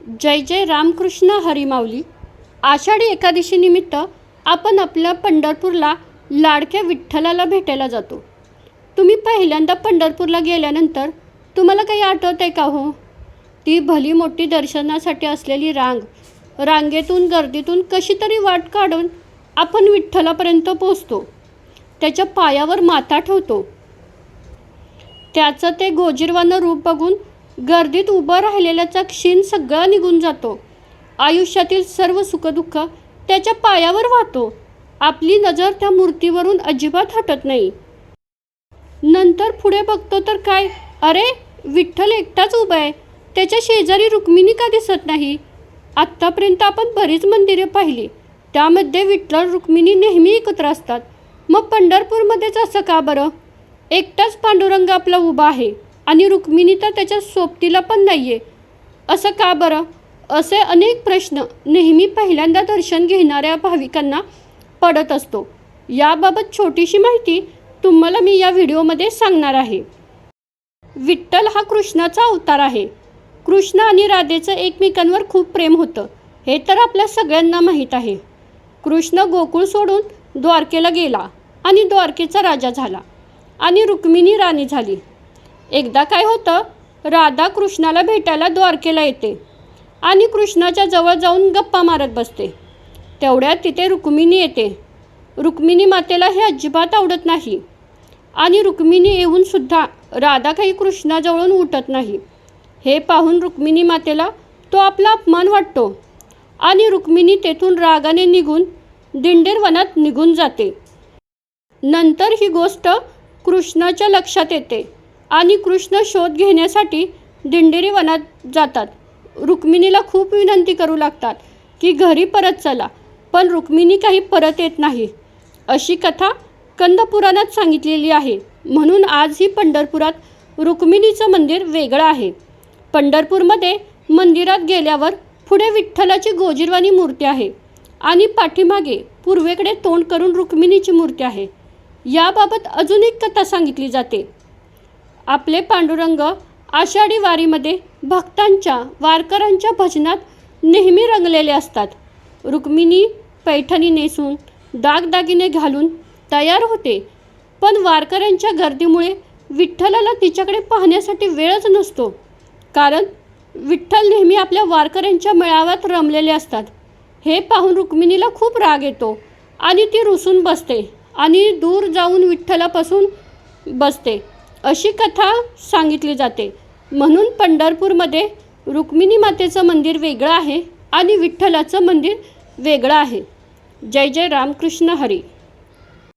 जय जय रामकृष्ण हरिमाऊली आषाढी एकादशीनिमित्त आपण आपल्या पंढरपूरला लाडक्या विठ्ठलाला भेटायला जातो. तुम्ही पहिल्यांदा पंढरपूरला गेल्यानंतर तुम्हाला काही आठवत आहे का हो? ती भली मोठी दर्शनासाठी असलेली रांग रांगेतून गर्दीतून कशी तरी वाट काढून आपण विठ्ठलापर्यंत पोचतो त्याच्या पायावर माथा ठेवतो. त्याचं ते गोजीरवानं रूप बघून गर्दीत उभं राहिलेल्याचा क्षीण सगळा निघून जातो. आयुष्यातील सर्व सुखदुःख त्याच्या पायावर वाहतो. आपली नजर त्या मूर्तीवरून अजिबात हटत नाही. नंतर पुढे बघतो तर काय? अरे विठ्ठल एकटाच उभा आहे. त्याच्या शेजारी रुक्मिणी का दिसत नाही? आत्तापर्यंत आपण बरीच मंदिरे पाहिली. त्यामध्ये विठ्ठल रुक्मिणी नेहमी एकत्र असतात. मग पंढरपूरमध्येच असं का बरं? एकटाच पांडुरंग आपला उभा आहे. आणि रुक्मिणी तर त्याच्या सोबतीला पण नाही आहे असं का बरं? असे अनेक प्रश्न नेहमी पहिल्यांदा दर्शन घेणाऱ्या भाविकांना पडत असतो. याबाबत छोटीशी माहिती तुम्हाला मी या व्हिडिओमध्ये सांगणार आहे. विठ्ठल हा कृष्णाचा अवतार आहे. कृष्ण आणि राधेचं एकमेकांवर खूप प्रेम होतं. हे तर आपल्या सगळ्यांना माहीत आहे. कृष्ण गोकुळ सोडून द्वारकेला गेला आणि द्वारकेचा राजा झाला आणि रुक्मिणी राणी झाली. एकदा काय होतं राधा कृष्णाला भेटायला द्वारकेला येते आणि कृष्णाच्या जवळ जाऊन गप्पा मारत बसते. तेवढ्यात तिथे रुक्मिणी येते. रुक्मिणी मातेला हे अजिबात आवडत नाही आणि रुक्मिणी येऊन सुद्धा राधा काही कृष्णाजवळून उठत नाही. हे पाहून रुक्मिणी मातेला तो आपला अपमान वाटतो आणि रुक्मिणी तेथून रागाने निघून दिंडेर वनात निघून जाते. नंतर ही गोष्ट कृष्णाच्या लक्षात येते. आणि कृष्ण शोध घेण्यासाठी दिंडेरी वनात जातात. रुक्मिणीला खूप विनंती करू लागतात की घरी परत चला पण रुक्मिणी काही परत येत नाही. अशी कथा कंदपुराणात सांगितलेली आहे. म्हणून आजही पंढरपुरात रुक्मिणीचं मंदिर वेगळं आहे. पंढरपूरमध्ये मंदिरात गेल्यावर पुढे विठ्ठलाची गोजीरवाणी मूर्ती आहे आणि पाठीमागे पूर्वेकडे तोंड करून रुक्मिणीची मूर्ती आहे. याबाबत अजून एक कथा सांगितली जाते. आपले पांडुरंग आषाढी वारीमध्ये भक्तांच्या वारकऱ्यांच्या भजनात नेहमी रंगलेले असतात. रुक्मिणी पैठणी नेसून दागदागिने घालून तयार होते. पण वारकऱ्यांच्या गर्दीमुळे विठ्ठलाला तिच्याकडे पाहण्यासाठी वेळच नसतो. कारण विठ्ठल नेहमी आपल्या वारकऱ्यांच्या मेळाव्यात रमलेले असतात. हे पाहून रुक्मिणीला खूप राग येतो आणि ती रुसून बसते आणि दूर जाऊन विठ्ठलापासून बसते. अशी कथा सांगितली जाते. म्हणून पंढरपूरमध्ये रुक्मिणी मातेचं मंदिर वेगळं आहे आणि विठ्ठलाचं मंदिर वेगळं आहे. जय जय रामकृष्ण हरी.